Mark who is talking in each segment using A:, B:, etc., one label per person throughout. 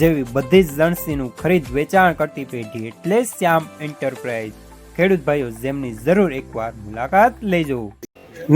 A: જેવી બધી જ લણસીનું ખરીદ વેચાણ કરતી પેઢી એટલે શ્યામ એન્ટરપ્રાઇઝ. ખેડૂત ભાઈઓ, જેમની જરૂર એકવાર મુલાકાત લેજો.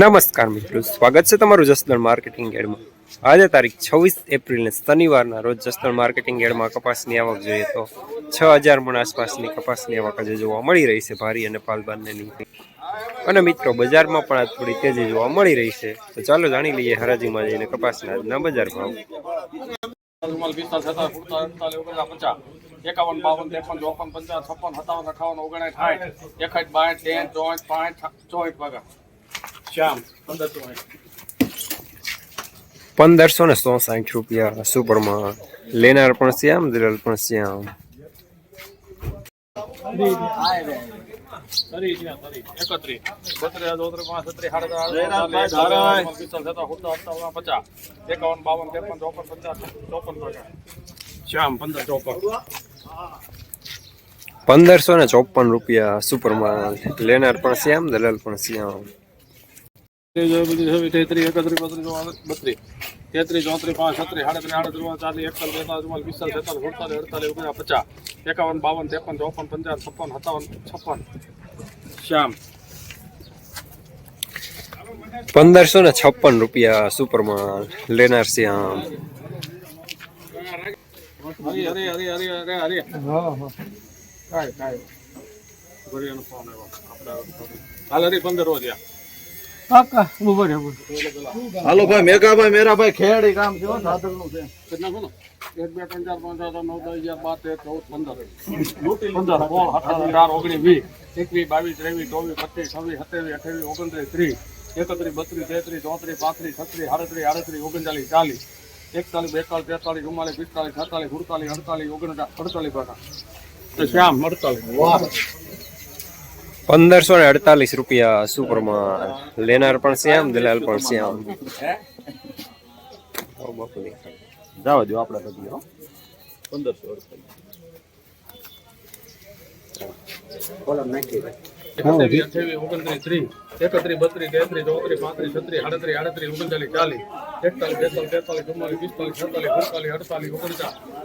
A: નમસ્કાર મિત્રો, સ્વાગત છે તમારું જસદણ માર્કેટિંગ એડમાં. આજે તારીખ છવ્વીસ એપ્રિલને શનિવારના રોજ જસદણ માર્કેટિંગ એડમાં કપાસની આવક જોઈએ તો છ હજાર મણ આસપાસની કપાસની આવક આજે જોવા મળી રહી છે, ભારી અને પાલબાનની. અને મિત્રો, બજારમાં પણ આજ થોડી તેજી જોવા મળી રહી છે. તો ચાલો જાણી લઈએ હરાજીમાં જઈને કપાસના આજના બજાર ભાવ.
B: રૂમાલ પિસ્તાલીસ સત્તાવીસ સુડતાલીસ અડતાલીસ ઓગણચાલીસ પચાસ. એકાવન બાવન ત્રેપન ચોપન પંચાવન છપ્પન સત્તાવન અઠાવન ઓગણસાઠ સાઠ. એકસાઠ બાસઠ ત્રેસઠ ચોસઠ પાંઠ ચોસઠ વાગા શ્યામ. પંદર ચોસઠ
A: પંદરસો ને ચોસાઠ રૂપિયા સુપરમાં. લેનાર પણ શ્યામ દિલાલ પણ શ્યામ. પંદરસો ને ચોપન રૂપિયા સુપરમાં લેનાર પણ શ્યામ દલાલ પણ શ્યામ.
B: તેત્રીસ એકત્રીસ બત્રીસ બત્રીસ. તેત્રીસ ચોત્રીસ પાંચ છત્રીસ સાડત્રીસ આડત્રીસ ચાલીસ એકતાલીસ બેતાલીસ ચુમ્માલીસ પિસ્તાલીસ છેતાલીસ સુડતાલીસ અડતાલીસ ઓગણચાલીસ પચાસ એકાવન બાવન ત્રેપન ચોપન પંચાવન છપ્પન સત્તાવન છપ્પન. શ્યામ.
A: પંદરસો ને છપ્પન રૂપિયા સુપરમાં લેનાર શ્યામ.
B: હરી હરી હરી હરી હા હા કાંઈ કાંઈ. ઘડીયાનો ફોન આવ્યો. આપણે હાલ હરી પંદર રોજ
C: હાલો ભાઈ મેઘાભાઈ મેરાભાઈ ખેડી કામ છે સાધનનું છે.
B: એક બે ત્રણ ચાર પાંચ છ નવ દસ અગિયાર બાર તેર ચૌદ પંદર પંદર સોળ સત્તર અઢાર ઓગણીસ વીસ એકવીસ બાવીસ ત્રેવીસ ચોવીસ પચીસ છવ્વીસ સત્યાવીસ અઠાવીસ ઓગણત્રીસ ત્રીસ એકત્રીસ બત્રીસ તેત્રીસ ચોત્રીસ પાંત્રીસ છત્રીસ આડત્રીસ આડત્રીસ ઓગણચાલીસ ચાલીસ એકતાલીસ બેતાલીસ તેતાલીસ ચુમ્માલીસ પિસ્તાલીસ છેતાલીસ સુડતાલીસ અડતાલીસ ઓગણચાલીસ અડતાલીસ તો શ્યામ અડતાલીસ
A: પંદરસો ને અડતાલીસ રૂપિયા સુપરમાં લેનાર પણ શ્યામ દલાલ પણ શ્યામ
C: જવા દો આપણે બધી પંદરસો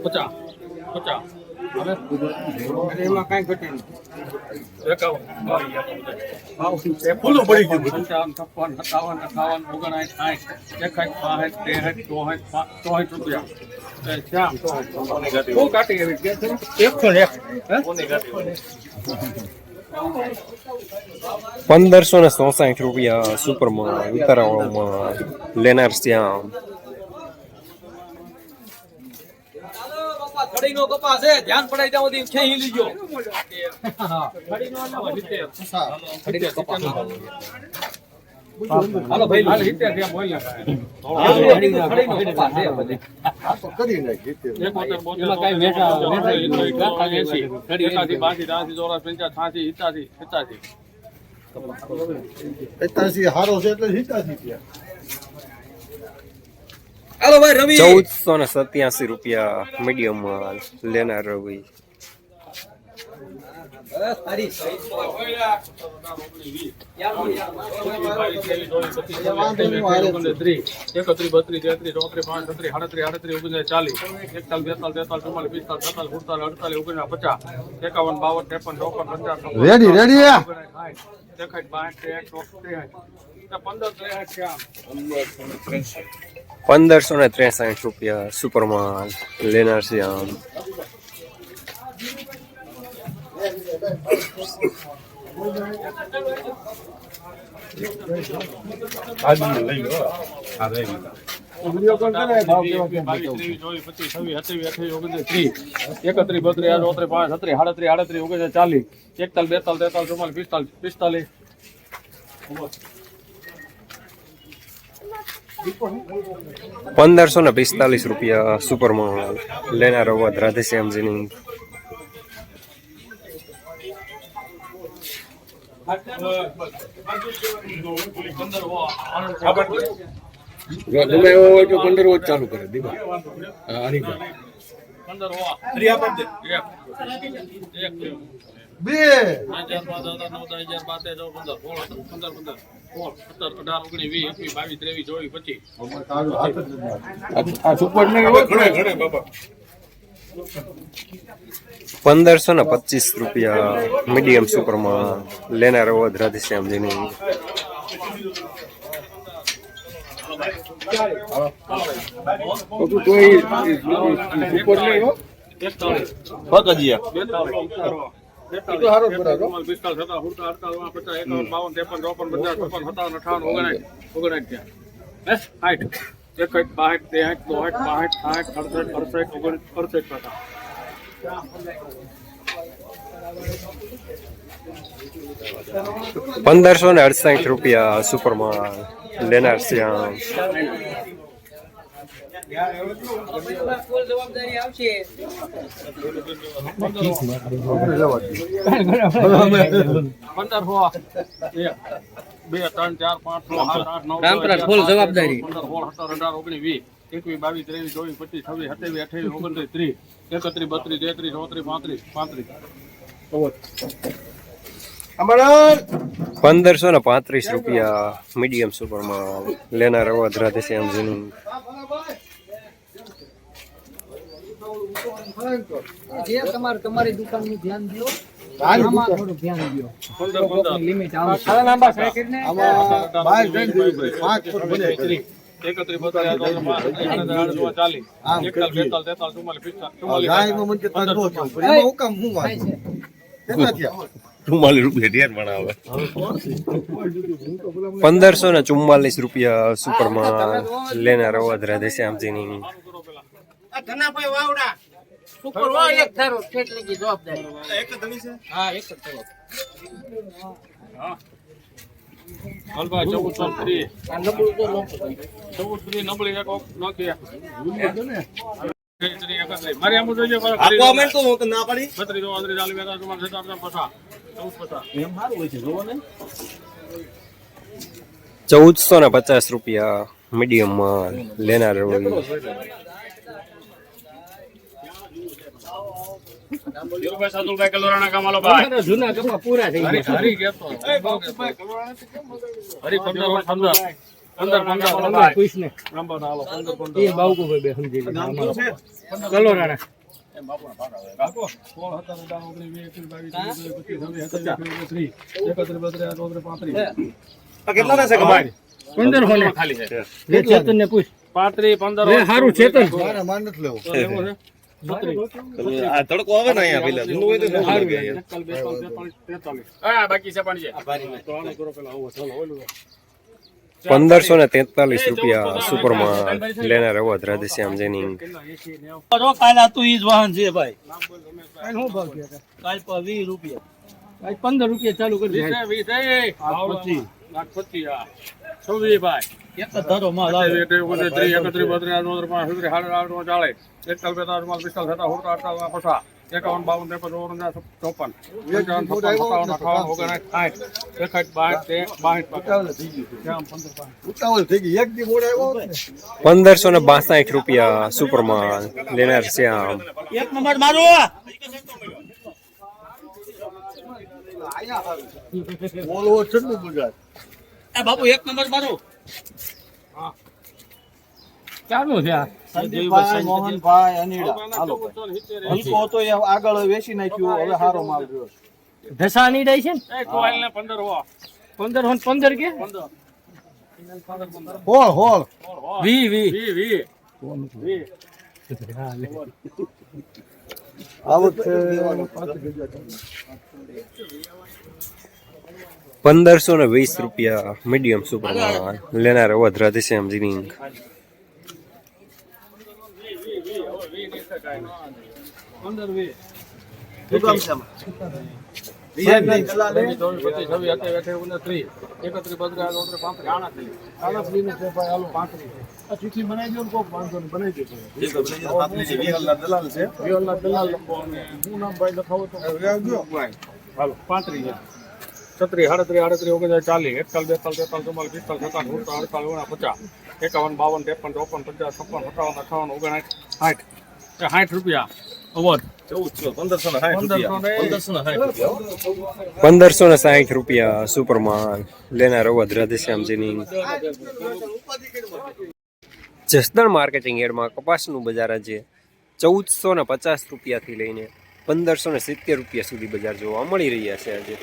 B: પચાસ પચાસ. એમાં કાંઈ ઘટે નહીં. ફૂલો પડી ગયું પંચાવન છપ્પન સત્તાવન અઠાવન ઓગણસાઠ સાઠ એકસાઠ બાસઠ ત્રેસઠ ચોસઠ ચોસઠ રૂપિયા. એ શ્યામ. ચોસઠ શું કાઢી એવી એકસો ને
A: પંદરસો ને ચોસાઠ રૂપિયા સુપરમાં ઉતારાવાળામાં લેનાર શ્યામ.
D: કડીનો કપાસ છે ધ્યાન પડાઈ જાવ દી છે ખેહી લીજો હાલો ભાઈ
B: હાલ હિતે થયા બોલ ને
D: કડીનો કપાસ છે બધે આ તો
C: કરી નાખી
B: હિતે
D: એમાં કાંઈ વેઠા
B: એકોતેર,
D: વેઠા
B: એકાસી,
D: એસી.
B: એકાસી, બાસી, ત્રાસી, ચોરાસી, પંચાસી, છ્યાસી, સિત્યાસી, પચાસી.
C: એતાસી હારો છે એટલે હિતાસી થયા
D: હાલો ભાઈ રવિ
A: ચૌદસો ને સત્યાસી રૂપિયા મીડિયમમાં લેનાર રવિ
D: તારી
B: એકત્રીસ બત્રીસ તેત્રીસ ચોત્રીસ પાંચ છત્રીસ સાડત્રીસ આડત્રીસ ઓગણચાલીસ ચાલીસ એકતાલીસ બેતાલીસ તેતાલીસ ચુમ્માલીસ પિસ્તાલીસ સત્તાલીસ સુડતાલીસ અડતાલીસ ઓગણચાલીસ પચાસ એકાવન બાવન ત્રેપન ચોપન પંચાવન
C: રેડી રેડી
B: બાસઠ, પંદર ત્રેસઠ.
A: પંદરસો ને ત્રેસાઠ રૂપિયા સુપરમાં લેનાર શ્યામ
B: આમ. એકત્રીસ, બત્રીસ, ચોત્રીસ, પાંચ, છત્રીસ, સાડત્રીસ, આડત્રીસ, ઓગણચાલીસ, ચાલીસ, એકતાલીસ, બેતાલીસ, તેતાલીસ, ચુમ્માલીસ, પિસ્તાલીસ, પિસ્તાલીસ.
A: પંદરસો ને પિસ્તાલીસ રૂપિયા સુપર મોલ લેનાર અવાજ રાધેશ્યામજીની
B: ગમે એવો હોય તો પંદર રોજ ચાલુ કરે દીવા હરિભા બે
A: પંદરસો ને પચીસ રૂપિયા મીડિયમ સુપરમાં લેનાર અવધ રાધેશ્યામજીની
B: કોઈ
A: પંદરસો ને અડસાઠ રૂપિયા સુપરમાં લેનાર
B: એક ઓગણીસ વીસ એકવીસ બાવીસ ત્રેવીસ ચોવીસ પચીસ છવ્વીસ સત્યાવીસ અઠાવીસ ત્રીસ એકત્રીસ બત્રીસ તેત્રીસ ચોત્રીસ પાંત્રીસ પાંત્રીસ
A: પંદરસો ને પાંત્રીસ રૂપિયા મીડિયમ સુપરમાં લેનાર અવધ રાધેશ્યામજીની
D: જે તમારે તમારી દુકાનનું ધ્યાન દો આમાં થોડું ધ્યાન દો.
B: પંદર પંદર
D: લિમિટ આવશે.
B: એકત્રીસ બત્રીસ ચોત્રીસ પાંચ આડત્રીસ ચાલીસ. એકતાલીસ બેતાલીસ તેતાલીસ
D: છે?
B: ચૌદ નબળી એક મારી આમ જોઈએ બત્રીસ ચોત્રીસ ચાલીસ બેતાલીસ ચુમ્માલીસ સત્તાવીસ પચાસ ચૌદ પચાસ.
A: ચૌદસો ને પચાસ રૂપિયા મીડિયમમાં લેનાર
B: ધીરુભાઈ સાદુલભાઈ કલોરાણા કામ ભાઈ
D: જૂના કપા પૂરા થઈ ગયા
B: હરી કહેતો હરી પંદર
D: પૂછ ને એ બાવકો ભાઈ બે સમજી કલોરાણા
E: કેટલા થશે
B: ખાલી છે
D: ચેતન. ને પૂછ
B: પાંત્રીસ પંદર
D: લે ચેતન
B: તો લેવું
E: આ તડકો આવે ને અહીંયા પેલા જૂનું હોય તો
B: સારું
E: લાગે અહીંયા.
B: એકતાલીસ, બેતાલીસ, તેતાલીસ, તેતાલીસ. હા બાકી છે પણ છે તો આને કરો પેલા આવો ચાલો ઓલું.
A: પંદરસો ને તેતાલીસ રૂપિયા સુપરમાં લેનાર
B: કેટલા એસી નેવું
C: કાલ ઈ જ વાહન છે ભાઈ.
D: કાલ શું ભાવ થયા
C: કાલ પર વીસ રૂપિયા.
D: કાલ પંદર રૂપિયા ચાલુ કરી
B: વીસ
D: દે.
B: વીસ. પચીસ. પચીસ
C: એક જ ધરો
B: ઓગણત્રીસ, એકત્રીસ, બત્રીસ, એકાવન બાવન ત્રેપન ચોપન. છપ્પન સત્તાવન અઠાવન સાઠ. એકસઠ તે-.
A: પંદરસો ને બાસઠ રૂપિયા સુપરમાં લેનાર શ્યામ
C: એક નંબર મારો. એ બાપુ એક નંબર મારો
D: ચાલુ છે આ?
C: સંદીપભાઈ મોહનભાઈ અનિડા. હાલો
B: ભાઈ. સિત્તેર,
C: એ આગળ વેચી નાખ્યું હવે હારો માલ રહ્યો
D: ધસા ની છે ને?
B: એ કોઈલ ને પંદર હો.
D: પંદર હો ને પંદર કે?
B: પંદર.
C: હોળ હોળ.
D: વી વી.
B: વી વી. વી.
A: પંદરસો ને વીસ રૂપિયા મીડિયમ સુપર લેનાર અવધ રાધેશ્યામજીની
B: પંદર વી
C: વીસ
B: ચોવીસ, પચીસ, છવ્વીસ, સત્યાવીસ, અઠ્યાવીસ, ઓગણત્રીસ, એકત્રીસ, બત્રીસ, ચોત્રીસ, પાંત્રીસ, આડત્રીસ. આડત્રીસ ને છે ભાઈ, હાલો, પાંત્રીસ. આ ચીઠી બનાવી દો ને કોક વાંધો નહીં, બનાવી દેજો. વિહલના દલાલ પાંત્રીસ. છત્રીસ સાડત્રીસ આડત્રીસ ઓગણચાલીસ ચાલીસ એકતાલીસ બેતાલીસ તેતાલીસ ચુમ્માલીસ પિસ્તાલીસ સત્તાવીસ અડતાલીસ અડતાલીસ ઓગણા પચાસ એકાવન બાવન ત્રેપન ચોપન પચાસ છપ્પન સત્તાવન અઠાવન ઓગણસાઠ સાઠ. એ સાઠ રૂપિયા. અવધ
E: પંદરસો ને
A: સાહીઠ રૂપિયા. સુપરમાન. લેનાર અવધ રાધેશ્યામજીની. જસદણ માર્કેટિંગ એડમાં કપાસનું બજાર આજે ચૌદસો ને પચાસ રૂપિયાથી લઈને પંદરસો ને સિત્તેર રૂપિયા સુધી બજાર જોવા મળી રહ્યા છે આજે.